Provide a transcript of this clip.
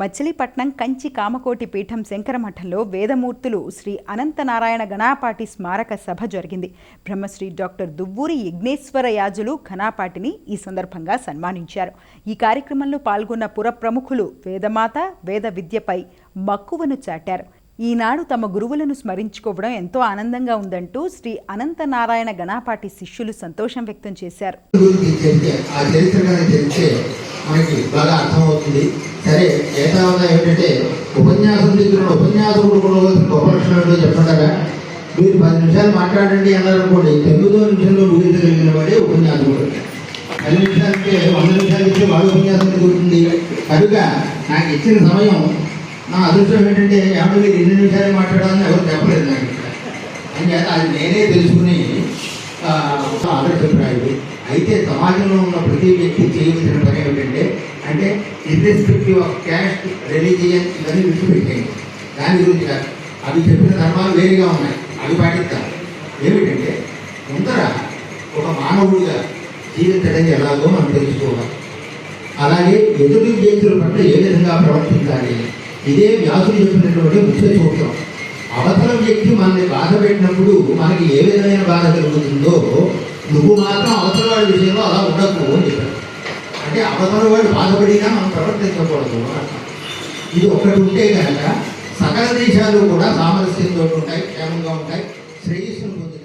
మచిలీపట్నం కంచి కామకోటి పీఠం శంకరమఠంలో వేదమూర్తులు శ్రీ అనంతనారాయణ గణాపాటి స్మారక సభ జరిగింది. బ్రహ్మశ్రీ డాక్టర్ దువ్వూరి యజ్ఞేశ్వర యాజులు ఘనాపాటిని ఈ సందర్భంగా సన్మానించారు. ఈ కార్యక్రమంలో పాల్గొన్న పుర ప్రముఖులు వేదమాత వేద విద్యపై మక్కువను చాటారు. ఈనాడు తమ గురువులను స్మరించుకోవడం ఎంతో ఆనందంగా ఉందంటూ శ్రీ అనంతనారాయణ గణాపాటి శిష్యులు సంతోషం వ్యక్తం చేశారు. ఆ చరిత్ర మనకి బాగా అర్థమవుతుంది. సరే ఏమిటంటే ఉపన్యాసం ఉపన్యాసకుడు కూడా గొప్ప లక్షణాలు మీరు పది నిమిషాలు మాట్లాడండి అన్నారనుకోండి తొమ్మిదో నిమిషంలో ముగించగలిగిన వాడే ఉపన్యాసకుడు పది నిమిషాలకి వంద నిమిషాలు ఇస్తే వాడు ఉపన్యాసం జరుగుతుంది కనుక నాకు ఇచ్చిన సమయం నా అదృష్టం ఏంటంటే ఏమన్నా మీరు ఎన్ని నిమిషాలు మాట్లాడాలని ఎవరు చెప్పలేదు నాకు. అంటే అది నేనే తెలుసుకుని ఆ, ఆదర్శప్రాయుడు అయితే సమాజంలో ఉన్న ప్రతి వ్యక్తి చేయవలసిన పని ఏమిటంటే అంటే ఇర్రెస్పెక్టివ్ ఆఫ్ క్యాస్ట్ రిలీజియన్ ఇవన్నీ విడిచిపెట్టేయండి దాని గురించి కాదు. అవి చెప్పిన ధర్మాలు వేరుగా ఉన్నాయి. అవి పాటిద్దాం ఏమిటంటే ముందర ఒక మానవుడిగా జీవించడం ఎలాగో మనం తెలుసుకోవాలి. అలాగే ఎదుటి వ్యక్తుల పట్ల ఏ విధంగా ప్రవర్తించాలి? ఇదే వ్యాసుడు చెప్పినటువంటి ముఖ్య సూత్రం. అవతల వ్యక్తి మనల్ని బాధ పెట్టినప్పుడు మనకి ఏ విధమైన బాధ కలుగుతుందో నువ్వు మాత్రం అవతల వాడి విషయంలో అలా ఉండకు అని చెప్పాడు. అంటే అవతల వాడు బాధపడినా మనం ప్రవర్తించకూడదు ఇది ఒకటి ఉంటే కనుక సకల దేశాలు కూడా సామరస్యంతో ఉంటాయి క్షేమంగా ఉంటాయి శ్రేయస్సును పొందుతాయి.